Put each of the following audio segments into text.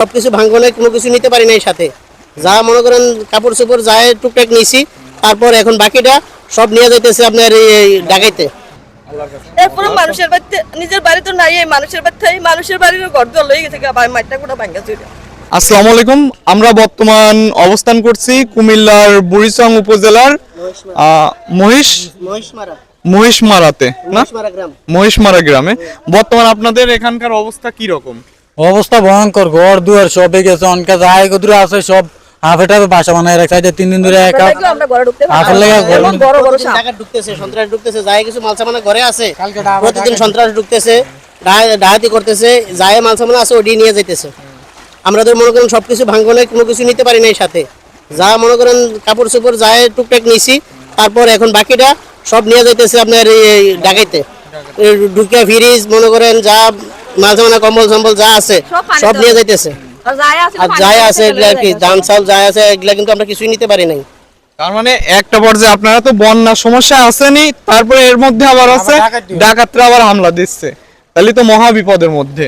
সবকিছু ভাঙ্গনে কোনো কিছু নিতে পারি নাই সাথে। যা মনে করেন কাপড় চোপড় যায় টুকটাক নিয়েছি তারপর এখন বাকিটা সব নিয়ে যাইতেছে আপনার এই এই ডাকাইতে। এরপরে মানুষের বাড়িতে নিজের বাড়ি তো নাই এই মানুষের বাড়িতে মানুষের বাড়ির ঘর দোয়া লয়ে গেছে গা, গোটা ভাঙ্গা চুরি। আসসালামু আলাইকুম আমরা বর্তমান অবস্থান করছি কুমিল্লার বুড়িচং উপজেলার আহ, মহিষ মহিষমারা। মহিষমারাতে না? মহিষমারা গ্রামে। বর্তমান আপনাদের এখানকার অবস্থা কি রকম অবস্থা ভয়ঙ্কর ঘর দুয়ার সব গেছে অনকা যাই কদুরে আছে সব হাফে টাফে বাসা বানায় রাখছে তিন দিন ধরে একা। আসলে লেগে বড় বড় টাকা ঢুকতেছে সন্ত্রাস ঢুকতেছে যায় কিছু মাল সামানা ঘরে আছে। প্রতিদিন সন্ত্রাস ঢুকতেছে। ডা- ডাকাতি করতেছে যায় মাল সামানা আছে ওডি নিয়ে যাইতেছে। আমরা তো মনে করেন সবকিছু ভাঙ্গনে কোনো কিছু নিতে পারি নাই সাথে। যা মনে করেন কাপড় চোপড় যায় টুকটাক নিছি তারপর এখন বাকিটা সব নিয়ে যাইতেছে আপনার ডাকাইতে। ঢুকিয়া ফ্রিজ মনে করেন যা মাল সামানা কম্বল সম্বল যা আছে সব নিয়ে যাইতেছে। আর যাই আছে এগুলা আর কি ধান চাল যাই আছে এগুলা কিন্তু আমরা কিছুই নিতে পারি নাই। তার মানে একটা পর্যায়ে আপনারা তো বন্যার সমস্যা আসেনি তারপরে এর মধ্যে আবার আছে ডাকাতরা আবার হামলা দিচ্ছে। তাহলে তো মহা বিপদের মধ্যে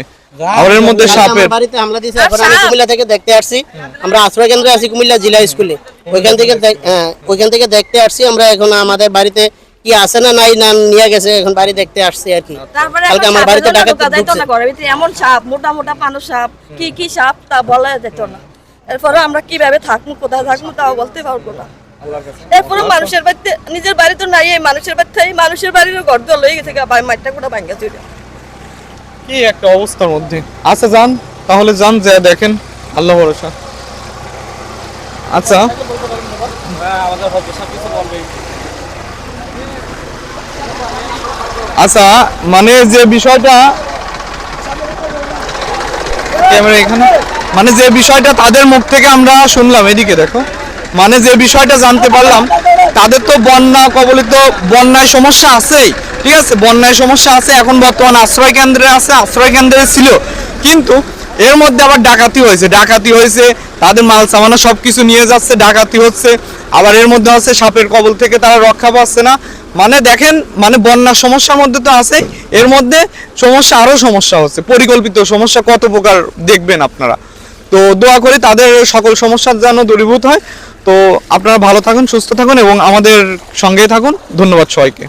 আবার মধ্যে সাপের বাড়িতে হামলা দিয়েছে আর এখন আমি কুমিল্লা থেকে দেখতে আসছি। আমরা আশ্রয় কেন্দ্রে আছি কুমিল্লা জেলা স্কুলে। ওইখান থেকে হ্যাঁ, ওইখান থেকে দেখতে আসছি আমরা এখন আমাদের বাড়িতে কি আছে না নাই না নিয়ে গেছে এখন বাড়ি দেখতে আসছি আর কি। কালকে আমার বাড়িতে ডাকাতি ঢুকছে। এমন সাপ মোটা মোটা পানো সাপ কি কি সাপ তা বলা যেত না। এরপরে আমরা কীভাবে থাকব কোথায় থাকব তাও বলতে পারব না। এরপরে মানুষের বাড়িতে নিজের বাড়ি তো নাই এই মানুষের বাড়িতে এই মানুষের বাড়ির ঘর দোয়া লয়ে গেছে মাইটা গোটা ভাঙ্গা চুরি। কি একটা অবস্থার মধ্যে। আচ্ছা যান তাহলে যান যা দেখেন আল্লাহ ভরসা। আচ্ছা। আচ্ছা মানে যে বিষয়টা এখানে। মানে যে বিষয়টা তাদের মুখ থেকে আমরা শুনলাম, এদিকে দেখো। মানে যে বিষয়টা জানতে পারলাম, তাদের তো বন্যা, কবলিত বন্যায় সমস্যা আছেই। ঠিক আছে, বন্যায় সমস্যা আছে, এখন বর্তমান আশ্রয় কেন্দ্রে আছে, আশ্রয় কেন্দ্রে ছিল। কিন্তু এর মধ্যে আবার ডাকাতি হয়েছে ডাকাতি হয়েছে তাদের মাল সামানা সব কিছু নিয়ে যাচ্ছে, ডাকাতি হচ্ছে, আবার এর মধ্যে আছে সাপের কবল থেকে তারা রক্ষা পাচ্ছে না। মানে দেখেন মানে বন্যার সমস্যার মধ্যে তো আছে এর মধ্যে সমস্যা আরও সমস্যা হচ্ছে, পরিকল্পিত সমস্যা কত প্রকার দেখবেন আপনারা। তো দোয়া করি তাদের সকল সমস্যার যেন দূরীভূত হয়। তো আপনারা ভালো থাকুন, সুস্থ থাকুন এবং আমাদের সঙ্গেই থাকুন। ধন্যবাদ সবাইকে।